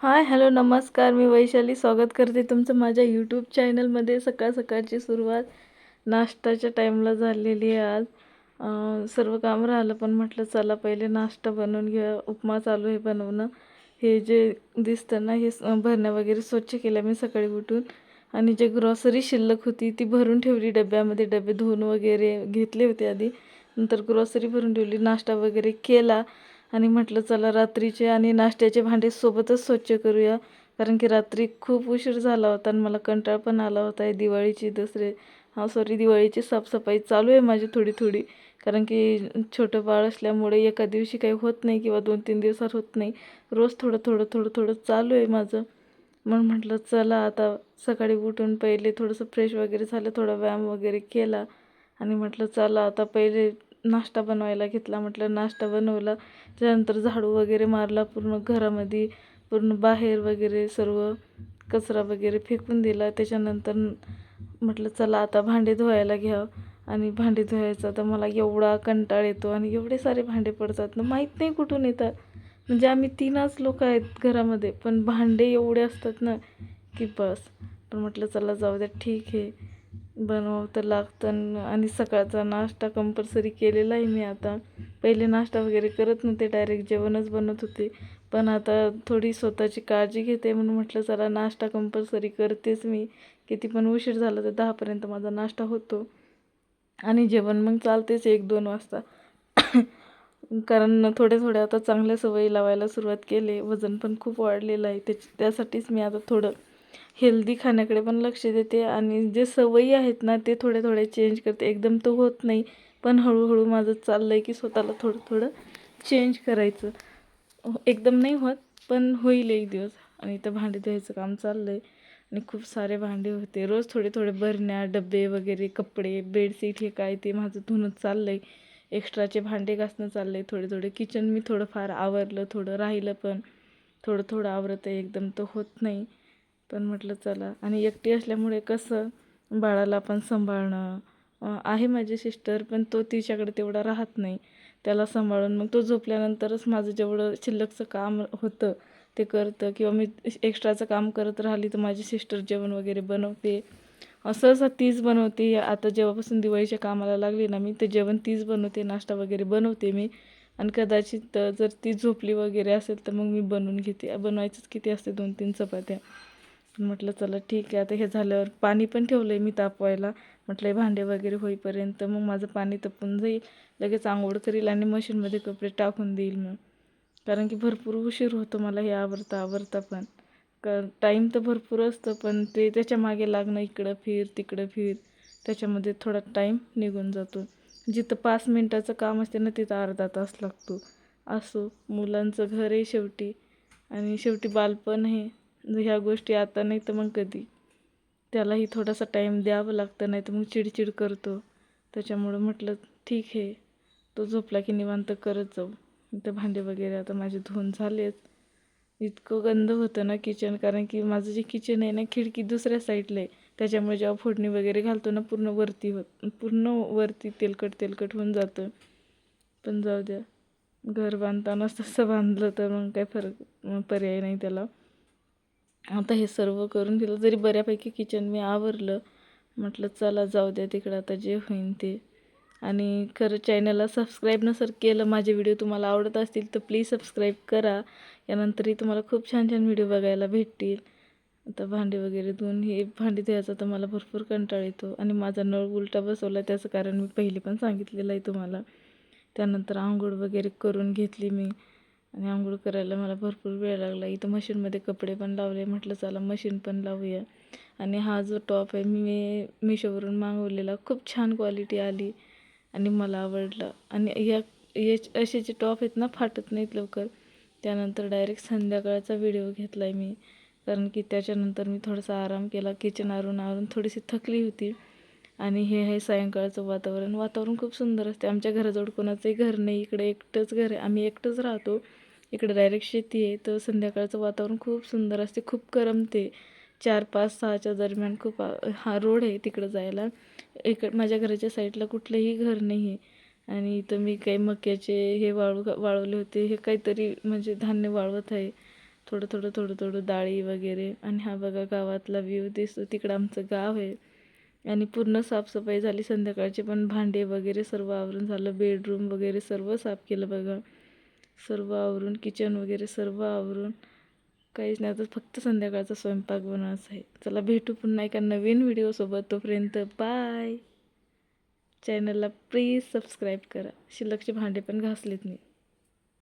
Hi hello नमस्कार. मी वैशाली स्वागत करते तुमचं माझ्या यूट्यूब चॅनलमध्ये सकाळ सकाळची सुरुवात नाश्त्याच्या टाईमला झालेली आहे आज. सर्व काम राहिलं पण म्हटलं चला पहिले नाश्ता बनवून घ्या उपमा चालू आहे बनवणं. हे जे दिसतं ना हे भरण्या वगैरे स्वच्छ केल्या मी सकाळी उठून. आणि जे ग्रॉसरी शिल्लक होती ती भरून ठेवली डब्यामध्ये. डबे धुवून वगैरे घेतले होते आधी. नंतर ग्रॉसरी भरून ठेवली नाश्ता वगैरे केला. आणि म्हटलं चला रात्रीचे आणि नाश्त्याचे भांडे सोबतच स्वच्छ करूया. कारण की रात्री खूप उशीर झाला होता आणि मला कंटाळ पण आला होता. आहे दिवाळीची दसरे हा सॉरी दिवाळीची साफसफाई चालू आहे माझी थोडी थोडी. कारण की छोटं बाळ असल्यामुळे एका दिवशी काही होत नाही किंवा दोन तीन दिवसात होत नाही. रोज थोडं थोडं थोडं थोडं चालू आहे माझं. म्हणून म्हटलं चला आता सकाळी उठून पहिले थोडंसं फ्रेश वगैरे झालं थोडा व्यायाम वगैरे केला. आणि म्हटलं चला आता पहिले नाश्ता बनवायला घेतला म्हटलं नाश्ता बनवला. त्यानंतर झाडू वगैरे मारला पूर्ण घरामध्ये पूर्ण बाहेर वगैरे सर्व कचरा वगैरे फेकून दिला. त्याच्यानंतर म्हटलं चला आता भांडे धुवायला घ्या. आणि भांडे धुवायचं तर मला एवढा कंटाळ येतो आणि एवढे सारे भांडे पडतात ना माहीत नाही कुठून येतात. म्हणजे आम्ही तीनच लोक आहेत घरामध्ये पण भांडे एवढे असतात ना की बस. पण म्हटलं चला जाऊ द्या ठीक आहे. बनवावं तर लागतं आणि सकाळचा नाश्ता कंपल्सरी केलेला आहे मी आता. पहिले नाश्ता वगैरे करत नव्हते डायरेक्ट जेवणच बनवत होते. पण आता थोडी स्वतःची काळजी घेते म्हणून म्हटलं चला नाश्ता कंपल्सरी करतेच मी. किती पण उशीर झाला तर दहापर्यंत माझा नाश्ता होतो. आणि जेवण मग चालतेच एक दोन वाजता. कारण थोड्या थोड्या आता चांगल्या सवयी लावायला सुरुवात केली. वजन पण खूप वाढलेलं आहे. त्याच त्यासाठीच मी आता थोडं हेल्दी खाण्याकडे पण लक्ष देते आणि जे सवयी आहेत ना ते थोड्या थोड्या चेंज करते. एकदम तर होत नाही पण हळूहळू माझं चाललं आहे की स्वतःला थोडं थोडं चेंज करायचं. एकदम नाही होत पण होईल एक दिवस. आणि इथं भांडी धुवायचं काम चाललं आहे आणि खूप सारे भांडे होते. रोज थोडे थोडे बरण्या डबे वगैरे कपडे बेडशीट हे काय ते माझं धुणं चाललं आहे एक्स्ट्राचे भांडे घासणं चाललं आहे थोडे थोडे किचन मी थोडंफार आवरलं थोडं राहिलं पण थोडं थोडं आवरत आहे एकदम तर होत नाही. पण म्हटलं चला. आणि एकटी असल्यामुळे कसं बाळाला पण सांभाळणं आहे माझी सिस्टर पण तो तिच्याकडे तेवढा राहत नाही. त्याला सांभाळून मग तो झोपल्यानंतरच माझं जेवढं शिल्लकचं काम होतं ते करतं किंवा मी एक्स्ट्राचं काम करत राहिली तर माझी सिस्टर जेवण वगैरे बनवते. असं असं तीच बनवते. आता जेव्हापासून दिवाळीच्या कामाला लागली ना मी ते जेवण तीच बनवते नाश्ता वगैरे बनवते मी. आणि कदाचित जर ती झोपली वगैरे असेल तर मग मी बनवून घेते. बनवायचंच किती असते दोन तीन चपात्या. म्हटलं चला ठीक आहे आता हे झाल्यावर पाणी पण ठेवलं आहे मी तापवायला. म्हटलं हे भांडे वगैरे होईपर्यंत मग माझं पाणी तपून जाईल लगेच आंघोळ करील आणि मशीनमध्ये कपडे टाकून देईल मग. कारण की भरपूर उशीर होतो मला हे आवरता आवरता पण. क टाईम तर भरपूर असतं पण ते त्याच्यामागे लागणं इकडं फिर तिकडं फिर त्याच्यामध्ये थोडा टाईम निघून जातो. जिथं पाच मिनटाचं काम असते ना तिथं अर्धा तास लागतो. असो मुलांचं घर आहे शेवटी आणि शेवटी बालपण आहे. ह्या गोष्टी आता नाही तर मग कधी. त्यालाही थोडासा टाईम द्यावं लागतं नाही तर मग चिडचिड करतो. त्याच्यामुळं म्हटलं ठीक आहे तो झोपला की निवांत करत जाऊ. तर भांडे वगैरे आता माझे धुवून झालेत. इतकं गंध होतं ना किचन कारण की माझं जे किचन आहे ना खिडकी दुसऱ्या साईडला आहे. त्याच्यामुळे जेव्हा फोडणी वगैरे घालतो ना पूर्ण वरती होत पूर्ण वरती तेलकट तेलकट होऊन जातं. पण जाऊ द्या घर बांधतानाच तसं बांधलं तर मग काय फरक मग पर्याय नाही त्याला. आता हे सर्व करून दिलं जरी बऱ्यापैकी किचन मी आवरलं म्हटलं चला जाऊ द्या तिकडं आता जे होईन ते. आणि खरं चॅनलला सबस्क्राईब नसर केलं माझे व्हिडिओ तुम्हाला आवडत असतील तर प्लीज सबस्क्राईब करा. यानंतरही तुम्हाला खूप छान छान व्हिडिओ बघायला भेटतील. आता भांडे वगैरे धुवून हे भांडी धुवायचं तर मला भरपूर कंटाळ येतो. आणि माझा नळ उलटा बसवला त्याचं कारण मी पहिले पण सांगितलेलं आहे तुम्हाला. त्यानंतर आंघोळ वगैरे करून घेतली मी. आणि आंघोळ करायला मला भरपूर वेळ लागला. इथं मशीनमध्ये कपडे पण लावले. म्हटलं चला मशीन पण लावूया. आणि हा जो टॉप आहे मी मिशोवरून मागवलेला. खूप छान क्वालिटी आली आणि मला आवडला. आणि या याच असे जे टॉप आहेत ना फाटत नाहीत लवकर. त्यानंतर डायरेक्ट संध्याकाळचा व्हिडिओ घेतला आहे मी. कारण की त्याच्यानंतर मी थोडासा आराम केला. किचन आरून आरून थोडीशी थकली होती. आणि हे आहे सायंकाळचं वातावरण. वातावरण खूप सुंदर असते. आमच्या घराजवळ कोणाचंही घर नाही. इकडे एकटंच घर आहे. आम्ही एकटंच राहतो. इकडे डायरेक्ट शेती आहे. तर संध्याकाळचं वातावरण खूप सुंदर असते. खूप करमते चार पाच सहाच्या दरम्यान खूप हा रोड आहे तिकडं जायला. इकड माझ्या घराच्या साईडला कुठलंही घर नाही आहे आणि इथं मी काही मक्याचे हे वाळू वाळवले होते. हे काहीतरी म्हणजे धान्य वाळवत आहे. थोडं थोडं थोडं थोडं डाळी वगैरे. आणि हा बघा गावातला व्ह्यू दिसतो. तिकडं आमचं गाव आहे. आणि पूर्ण साफसफाई झाली. संध्याकाळचे पण भांडे वगैरे सर्व आवरून झालं. बेडरूम वगैरे सर्व साफ केलं बघा. सर्व आवरून किचन वगैरे सर्व आवरून. काहीच नाही. आता फक्त संध्याकाळचा स्वयंपाक बनवायचा आहे. चला भेटू पुन्हा एका नवीन व्हिडिओसोबत तोपर्यंत बाय चॅनलला प्लीज सबस्क्राईब करा. शिल्लकचे भांडे पण घासलेत मी.